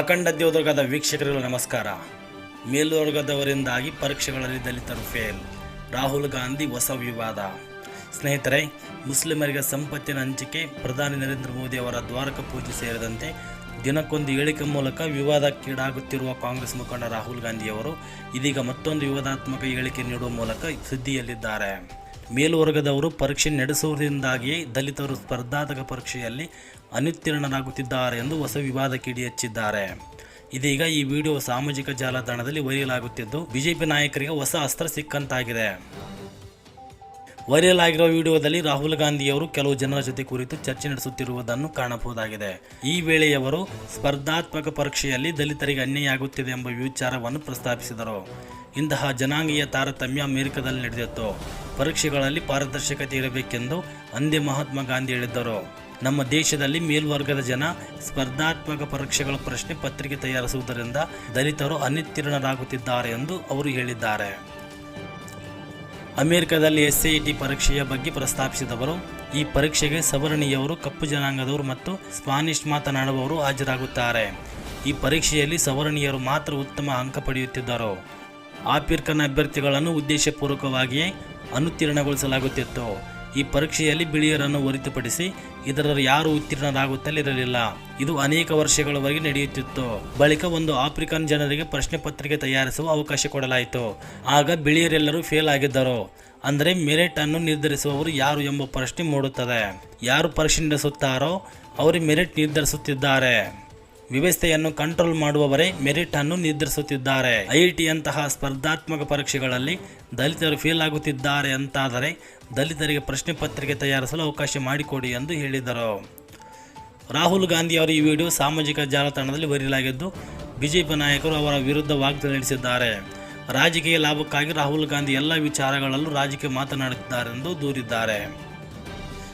ಅಖಂಡ ದೇವದುರ್ಗದ ವೀಕ್ಷಕರಿಗೂ ನಮಸ್ಕಾರ. ಮೇಲ್ವರ್ಗದವರಿಂದಾಗಿ ಪರೀಕ್ಷೆಗಳಲ್ಲಿ ದಲಿತರು ಫೇಲ್ ರಾಹುಲ್ ಗಾಂಧಿ ಹೊಸ ವಿವಾದ. ಸ್ನೇಹಿತರೆ, ಮುಸ್ಲಿಮರಿಗೆ ಸಂಪತ್ತಿನ ಹಂಚಿಕೆ, ಪ್ರಧಾನಿ ನರೇಂದ್ರ ಮೋದಿ ಅವರ ದ್ವಾರಕ ಪೂಜೆ ಸೇರಿದಂತೆ ದಿನಕ್ಕೊಂದು ಹೇಳಿಕೆ ಮೂಲಕ ವಿವಾದಕ್ಕೀಡಾಗುತ್ತಿರುವ ಕಾಂಗ್ರೆಸ್ ಮುಖಂಡ ರಾಹುಲ್ ಗಾಂಧಿಯವರು ಇದೀಗ ಮತ್ತೊಂದು ವಿವಾದಾತ್ಮಕ ಹೇಳಿಕೆ ನೀಡುವ ಮೂಲಕ ಸುದ್ದಿಯಲ್ಲಿದ್ದಾರೆ ಮೇಲ್ವರ್ಗದವರು ಪರೀಕ್ಷೆ ನಡೆಸುವುದರಿಂದಾಗಿಯೇ ದಲಿತರು ಸ್ಪರ್ಧಾತ್ಮಕ ಪರೀಕ್ಷೆಯಲ್ಲಿ ಅನುತ್ತೀರ್ಣರಾಗುತ್ತಿದ್ದಾರೆ ಎಂದು ಹೊಸ ವಿವಾದಕ್ಕೆ ಇಡಿ ಹಚ್ಚಿದ್ದಾರೆ. ಇದೀಗ ಈ ವಿಡಿಯೋ ಸಾಮಾಜಿಕ ಜಾಲತಾಣದಲ್ಲಿ ವೈರಲ್ ಬಿಜೆಪಿ ನಾಯಕರಿಗೆ ಹೊಸ ಅಸ್ತ್ರ ಸಿಕ್ಕಂತಾಗಿದೆ. ವೈರಲ್ ಆಗಿರುವ ವಿಡಿಯೋದಲ್ಲಿ ರಾಹುಲ್ ಗಾಂಧಿಯವರು ಕೆಲವು ಜನರ ಜೊತೆ ಕುರಿತು ಚರ್ಚೆ ನಡೆಸುತ್ತಿರುವುದನ್ನು ಕಾಣಬಹುದಾಗಿದೆ. ಈ ವೇಳೆಯವರು ಸ್ಪರ್ಧಾತ್ಮಕ ಪರೀಕ್ಷೆಯಲ್ಲಿ ದಲಿತರಿಗೆ ಅನ್ಯಾಯ ಆಗುತ್ತಿದೆ ಎಂಬ ವಿಚಾರವನ್ನು ಪ್ರಸ್ತಾಪಿಸಿದರು. ಇಂತಹ ಜನಾಂಗೀಯ ತಾರತಮ್ಯ ಅಮೆರಿಕದಲ್ಲಿ ನಡೆದಿತ್ತು. ಪರೀಕ್ಷೆಗಳಲ್ಲಿ ಪಾರದರ್ಶಕತೆ ಇರಬೇಕೆಂದು ಅಂದೇ ಮಹಾತ್ಮ ಗಾಂಧಿ ಹೇಳಿದ್ದರು. ನಮ್ಮ ದೇಶದಲ್ಲಿ ಮೇಲ್ವರ್ಗದ ಜನ ಸ್ಪರ್ಧಾತ್ಮಕ ಪರೀಕ್ಷೆಗಳ ಪ್ರಶ್ನೆ ಪತ್ರಿಕೆ ತಯಾರಿಸುವುದರಿಂದ ದಲಿತರು ಅನುತ್ತೀರ್ಣರಾಗುತ್ತಿದ್ದಾರೆ ಎಂದು ಅವರು ಹೇಳಿದ್ದಾರೆ. ಅಮೆರಿಕದಲ್ಲಿ ಎಸ್ ಐ ಟಿ ಪರೀಕ್ಷೆಯ ಬಗ್ಗೆ ಪ್ರಸ್ತಾಪಿಸಿದವರು, ಈ ಪರೀಕ್ಷೆಗೆ ಸವರ್ಣೀಯವರು, ಕಪ್ಪು ಜನಾಂಗದವರು ಮತ್ತು ಸ್ಪಾನಿಷ್ ಮಾತನಾಡುವವರು ಹಾಜರಾಗುತ್ತಾರೆ. ಈ ಪರೀಕ್ಷೆಯಲ್ಲಿ ಸವರ್ಣೀಯರು ಮಾತ್ರ ಉತ್ತಮ ಅಂಕ ಪಡೆಯುತ್ತಿದ್ದರು. ಆಫ್ರಿಕನ್ ಅಭ್ಯರ್ಥಿಗಳನ್ನು ಉದ್ದೇಶಪೂರ್ವಕವಾಗಿಯೇ ಅನುತ್ತೀರ್ಣಗೊಳಿಸಲಾಗುತ್ತಿತ್ತು. ಈ ಪರೀಕ್ಷೆಯಲ್ಲಿ ಬಿಳಿಯರನ್ನು ಹೊರತುಪಡಿಸಿ ಇದರಲ್ಲಿ ಯಾರು ಉತ್ತೀರ್ಣರಾಗುತ್ತಲಿರಲಿಲ್ಲ. ಇದು ಅನೇಕ ವರ್ಷಗಳವರೆಗೆ ನಡೆಯುತ್ತಿತ್ತು. ಬಳಿಕ ಒಂದು ಆಫ್ರಿಕನ್ ಜನರಿಗೆ ಪ್ರಶ್ನೆ ಪತ್ರಿಕೆ ತಯಾರಿಸುವ ಅವಕಾಶ ಕೊಡಲಾಯಿತು. ಆಗ ಬಿಳಿಯರೆಲ್ಲರೂ ಫೇಲ್ ಆಗಿದ್ದರು. ಅಂದರೆ ಮೆರಿಟ್ ಅನ್ನು ನಿರ್ಧರಿಸುವವರು ಯಾರು ಎಂಬ ಪ್ರಶ್ನೆ ಮೂಡುತ್ತದೆ. ಯಾರು ಪರೀಕ್ಷೆ ನಡೆಸುತ್ತಾರೋ ಅವರು ಮೆರಿಟ್ ನಿರ್ಧರಿಸುತ್ತಿದ್ದಾರೆ. ವ್ಯವಸ್ಥೆಯನ್ನು ಕಂಟ್ರೋಲ್ ಮಾಡುವವರೇ ಮೆರಿಟ್ ಅನ್ನು ನಿರ್ಧರಿಸುತ್ತಿದ್ದಾರೆ ಐಐಟಿಯಂತಹ ಸ್ಪರ್ಧಾತ್ಮಕ ಪರೀಕ್ಷೆಗಳಲ್ಲಿ ದಲಿತರು ಫೇಲ್ ಆಗುತ್ತಿದ್ದಾರೆ ಅಂತಾದರೆ ದಲಿತರಿಗೆ ಪ್ರಶ್ನೆ ಪತ್ರಿಕೆ ತಯಾರಿಸಲು ಅವಕಾಶ ಮಾಡಿಕೊಡಿ ಎಂದು ಹೇಳಿದರು. ರಾಹುಲ್ ಗಾಂಧಿ ಅವರ ಈ ವಿಡಿಯೋ ಸಾಮಾಜಿಕ ಜಾಲತಾಣದಲ್ಲಿ ವೈರಲ್ ಆಗಿದ್ದು ಬಿಜೆಪಿ ನಾಯಕರು ಅವರ ವಿರುದ್ಧ ವಾಗ್ದಾಳಿ ನಡೆಸಿದ್ದಾರೆ. ರಾಜಕೀಯ ಲಾಭಕ್ಕಾಗಿ ರಾಹುಲ್ ಗಾಂಧಿ ಎಲ್ಲ ವಿಚಾರಗಳಲ್ಲೂ ರಾಜಕೀಯ ಮಾತನಾಡುತ್ತಿದ್ದಾರೆಂದು ದೂರಿದ್ದಾರೆ.